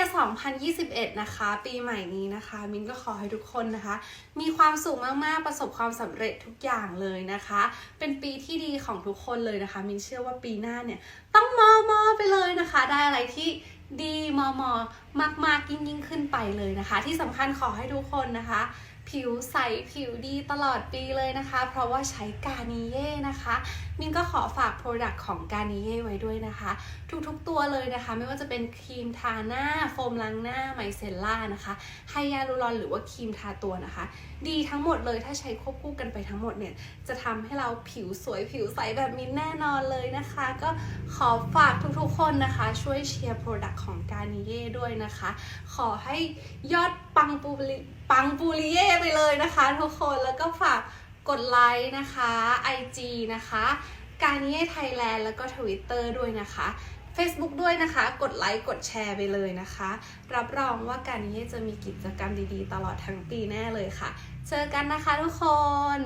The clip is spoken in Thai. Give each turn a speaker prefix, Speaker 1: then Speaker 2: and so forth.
Speaker 1: Year 2021 นะคะ ปีใหม่นี้นะคะ มินก็ขอให้ทุกคนนะคะ มีความสุขมาก ๆ ประสบความสำเร็จทุกอย่างเลยนะคะ เป็นปีที่ดีของทุกคนเลยนะคะ มินเชื่อว่าปีหน้าเนี่ย ต้องมอมอไปเลยนะคะ ได้อะไรที่ดี มอมอมากๆยิ่งยิ่งขึ้นไปเลยนะคะ ที่สำคัญขอให้ทุกคนนะคะ ผิวใสผิวดีตลอดปีเลยนะคะ เพราะว่าใช้กานิเย่นะคะ มินก็ขอฝาก Product ของกานิเย่ไว้ด้วยนะคะ ทุกๆตัวเลยนะคะ ไม่ว่าจะเป็นครีมทาหน้า โฟมล้างหน้าไมเซลล่านะคะไฮยาลูรอนหรือว่าครีมทาตัวนะคะ ดีทั้งหมดเลยถ้าใช้ควบคู่กันไปทั้งหมดเนี่ยจะทำให้เราผิวสวยผิวใสแบบมินแน่นอนเลยนะคะ ก็ขอฝากทุกๆคนนะคะ ช่วยเชียร์ Product ของกานิเย่ด้วยนะคะ ขอให้ยอดปังปูริปังปูริเย่ไปเลยนะคะทุกคนแล้วก็ฝากกดไลค์นะคะ IG นะคะ การนิเย่ไทยแลนด์แล้วก็ Twitter ด้วยนะคะ Facebook ด้วยนะคะ กดไลค์กดแชร์ไปเลยนะคะ รับรองว่าการนิเยจะมีกิจกรรมดีๆ ตลอดทั้งปีแน่เลยค่ะ เจอกันนะคะทุกคน